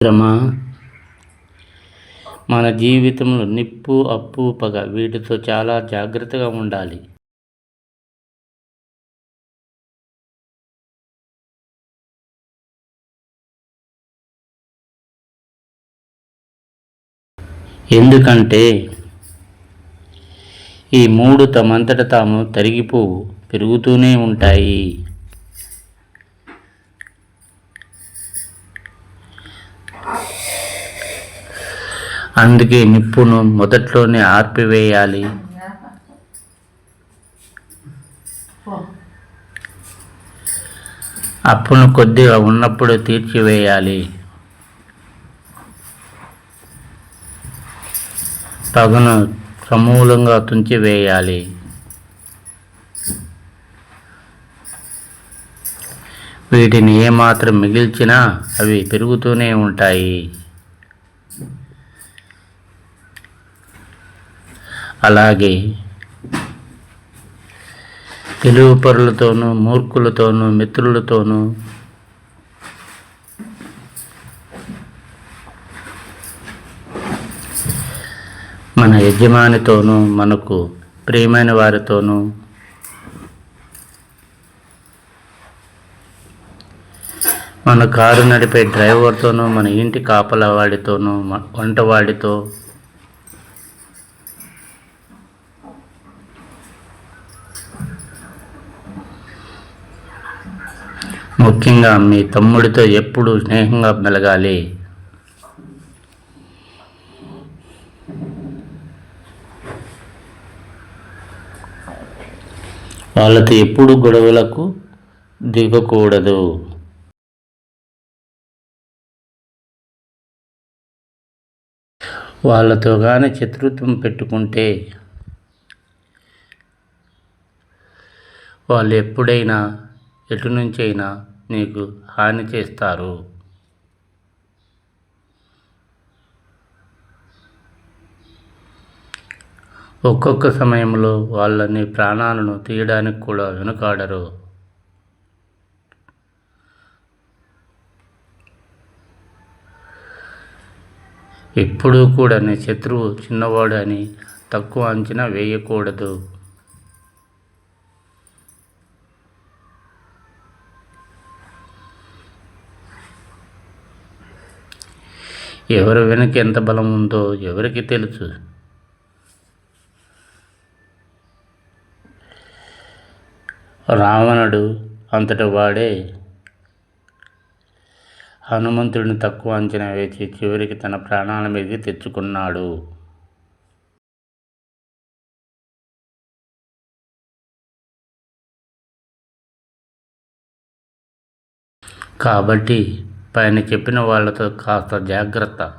మిత్రమా మన జీవితంలో నిప్పు అప్పు పగ వీటితో చాలా జాగ్రత్తగా ఉండాలి. ఎందుకంటే ఈ మూడు తమంతట తాము తరిగిపోవు పెరుగుతూనే ఉంటాయి. అందుకే నిప్పును మొదట్లోనే ఆర్పివేయాలి. అప్పును కొద్దిగా ఉన్నప్పుడు తీర్చివేయాలి. పగను సమూలంగా తుంచివేయాలి. వీటిని ఏమాత్రం మిగిల్చినా అవి పెరుగుతూనే ఉంటాయి. అలాగే తెలుగు పరులతోనూ మూర్ఖులతోనూ మిత్రులతోనూ మన యజమానితోనూ మనకు ప్రియమైన వారితోనూ మన కారు నడిపే డ్రైవర్తోనూ మన ఇంటి కాపలా వాడితోనూ వంటవాడితో ముఖ్యంగా మీ తమ్ముడితో ఎప్పుడు స్నేహంగా మెలగాలి. వాళ్ళతో ఎప్పుడు గొడవలకు దిగకూడదు. వాళ్ళతో కానీ శత్రుత్వం పెట్టుకుంటే వాళ్ళు ఎప్పుడైనా ఎటు నుంచైనా నీకు హాని చేస్తారు. ఒక్కొక్క సమయంలో వాళ్ళని ప్రాణాలను తీయడానికి కూడా వెనుకాడరు. ఎప్పుడూ కూడా నీ శత్రువు చిన్నవాడు అని తక్కువ అంచనా వేయకూడదు. ఎవరి వెనుక ఎంత బలం ఉందో ఎవరికి తెలుసు? రావణుడు అంతటి వాడే హనుమంతుడిని తక్కువ అంచనా వేసి చివరికి తన ప్రాణాల మీదకి తెచ్చుకున్నాడు. కాబట్టి పైన చెప్పిన వాళ్ళతో కాస్త జాగ్రత్త.